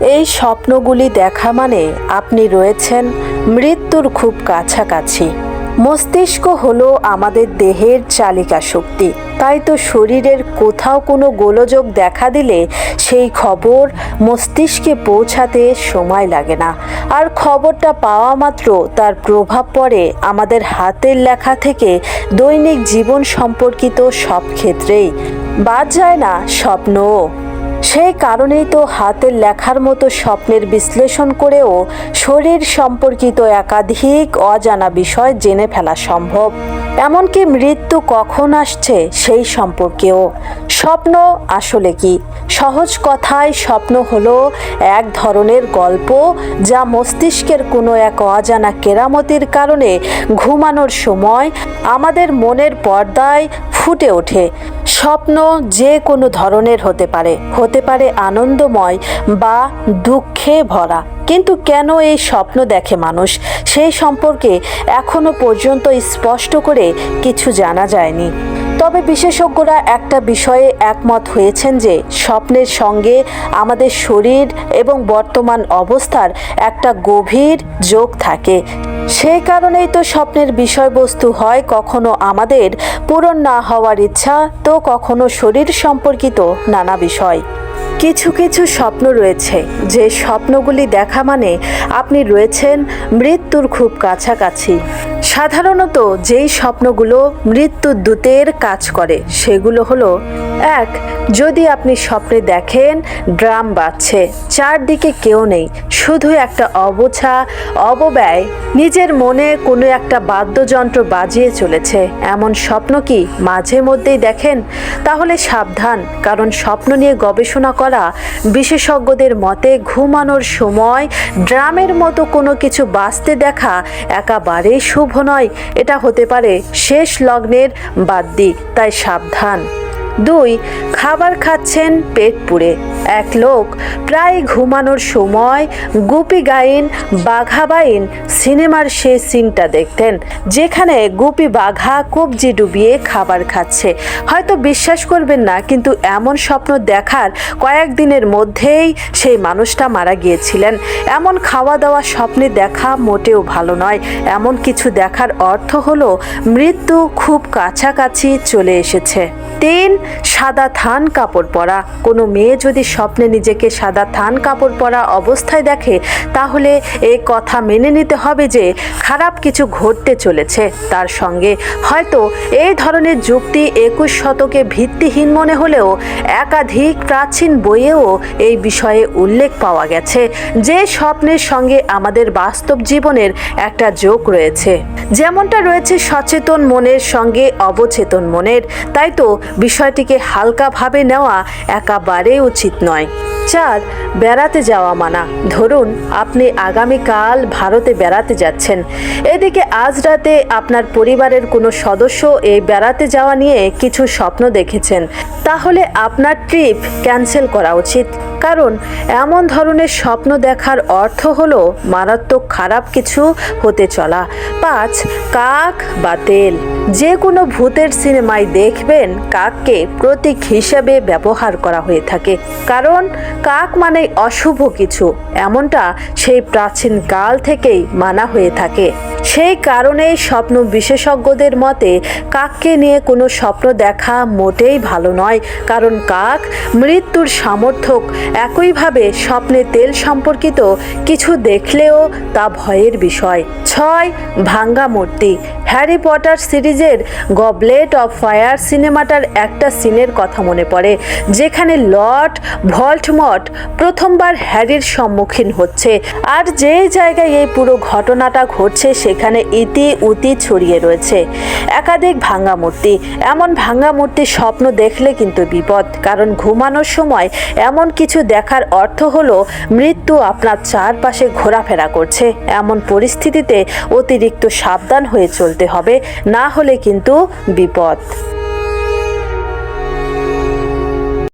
এই স্বপ্নগুলি দেখা মানে আপনি রয়েছেন মৃত্যুর খুব কাছাকাছি। মস্তিষ্ক হলো আমাদের দেহের চালিকা শক্তি। তাই তো শরীরের কোথাও কোনো গোলযোগ দেখা দিলে সেই খবর মস্তিষ্কে পৌঁছাতে সময় লাগে না। আর খবরটা পাওয়া মাত্র তার প্রভাব পড়ে আমাদের হাতের লেখা থেকে দৈনিক জীবন সম্পর্কিত সব ক্ষেত্রেই। বাদ যায় না স্বপ্নও। সেই কারণেই তো হাতের লেখার মতো স্বপ্নের বিশ্লেষণ করেও শরীর সম্পর্কিত একাধিক অজানা বিষয় জেনে ফেলা সম্ভব। এমনকি মৃত্যু কখন আসছে সেই সম্পর্কেও। স্বপ্ন আসলে কি? সহজ কথায় স্বপ্ন হলো এক ধরনের গল্প যা মস্তিষ্কের কোনো এক অজানা কেরামতির কারণে ঘুমানোর সময় আমাদের মনের পর্দায় ফুটে ওঠে। স্বপ্ন যে কোনো ধরনের হতে পারে। হতে পারে আনন্দময় বা দুঃখে ভরা। কিন্তু কেন এই স্বপ্ন দেখে মানুষ? সেই সম্পর্কে এখনও পর্যন্ত স্পষ্ট করে কিছু জানা যায়নি। তবে বিশেষজ্ঞরা একটা বিষয়ে একমত হয়েছেন যে, স্বপ্নের সঙ্গে আমাদের শরীর এবং বর্তমান অবস্থার একটা গভীর যোগ থাকে। সেই কারণেই তো স্বপ্নের বিষয়বস্তু হয় কখনো আমাদের, পূরণ না হওয়ার ইচ্ছা তো কখনো শরীর সম্পর্কিত নানা বিষয়। কিছু কিছু স্বপ্ন রয়েছে, যে স্বপ্নগুলি দেখা মানে আপনি রয়েছেন মৃত্যুর খুব কাছাকাছি। সাধারণত যেই স্বপ্নগুলো মৃত্যুর দূতের কাজ করে, সেগুলো হলো, এক, যদি আপনি স্বপ্নে দেখেন ড্রাম বাজছে, চারদিকে কেউ নেই, শুধু একটা অবোছা, অবব্যয়, নিজের মনে কোনো একটা বাদ্যযন্ত্র বাজিয়ে চলেছে, এমন স্বপ্ন কি মাঝে মধ্যেই দেখেন? তাহলে সাবধান, কারণ স্বপ্ন নিয়ে গবেষণা করা, বিশেষজ্ঞদের মতে ঘুমানোর সময় ড্রামের মতো কোনো কিছু বাঁচতে দেখা একেবারেই শুভ নয় এটা হতে পারে শেষ লগ্নের বাদ বাদ্যি তাই সাবধান। দুই, খাবার খাচ্ছেন পেট পুড়ে। এক লোক প্রায় ঘুমানোর সময় গুপি গাইন, বাঘা বাইন সিনেমার সেই সিনটা দেখতেন, যেখানে গুপি বাঘা কবজি ডুবিয়ে খাবার খাচ্ছে। হয়তো বিশ্বাস করবেন না, কিন্তু এমন স্বপ্ন দেখার কয়েকদিনের মধ্যেই সেই মানুষটা মারা গিয়েছিলেন। এমন খাওয়া দাওয়া স্বপ্নে দেখা মোটেও ভালো নয়। এমন কিছু দেখার অর্থ হলো, মৃত্যু খুব কাছাকাছি চলে এসেছে। তিন সাদা থান কাপড় পরা। কোনো মেয়ে যদি স্বপ্নে নিজেকে সাদা থান কাপড় পরা অবস্থায় দেখে, তাহলে এই কথা মেনে নিতে হবে যে, খারাপ কিছু ঘটতে চলেছে। তার সঙ্গে হয়তো এই ধরনের যুক্তি একুশ শতকে ভিত্তিহীন মনে হলেও একাধিক প্রাচীন বইয়েও এই বিষয়ে উল্লেখ পাওয়া গেছে। যে স্বপ্নের সঙ্গে আমাদের বাস্তব জীবনের একটা যোগ রয়েছে। যেমনটা রয়েছে সচেতন মনের সঙ্গে অবচেতন মনের, তাই তো বিষয়টিকে হালকাভাবে নেওয়া একেবারেই উচিত নয়। চার, বেড়াতে যাওয়া মানা। ধরুন, আপনি আগামীকাল ভারতে বেড়াতে যাচ্ছেন। এদিকে আজ রাতে আপনার পরিবারের কোনো সদস্য এই বেড়াতে যাওয়া নিয়ে কিছু স্বপ্ন দেখেছেন। তাহলে আপনার ট্রিপ ক্যান্সেল করা উচিত। কারণ এমন ধরনের স্বপ্ন দেখার অর্থ হলো মারাত্মক খারাপ কিছু হতে চলা। পাঁচ, কাক বা তেল। যে কোনো ভূতের সিনেমায় দেখবেন কাককে প্রতীক হিসেবে ব্যবহার করা হয়ে থাকে। কারণ কাক মানে অশুভ কিছু, এমনটা সেই প্রাচীন কাল থেকেই মানা হয়ে থাকে। সেই কারণেই স্বপ্ন বিশেষজ্ঞদের মতে, কাককে নিয়ে কোনো স্বপ্ন দেখা মোটেই ভালো নয়। কারণ কাক মৃত্যুর সামর্থক। একইভাবে স্বপ্নে তেল সম্পর্কিত কিছু দেখলেও তা ভয়ের বিষয়। ছয়, ভাঙ্গা মূর্তি। হ্যারি পটার সিরিজের গবলেট অফ ফায়ার সিনেমাটার একটা সিনের কথা মনে পড়ে, যেখানে লর্ড ভল্টমট প্রথমবার হ্যারির সম্মুখীন হচ্ছে। আর যে জায়গায় এই পুরো ঘটনাটা ঘটছে, সেখানে ইতি উতি ছড়িয়ে রয়েছে। একাধিক ভাঙ্গা মূর্তি, এমন ভাঙ্গা মূর্তির স্বপ্ন দেখলে কিন্তু বিপদ, কারণ ঘুমানোর সময় এমন কিছু দেখার অর্থ হলো মৃত্যু আপনার চারপাশে ঘোরাফেরা করছে। এমন পরিস্থিতিতে অতিরিক্ত সাবধান হয়ে চলতে হবে না হলে কিন্তু বিপদ।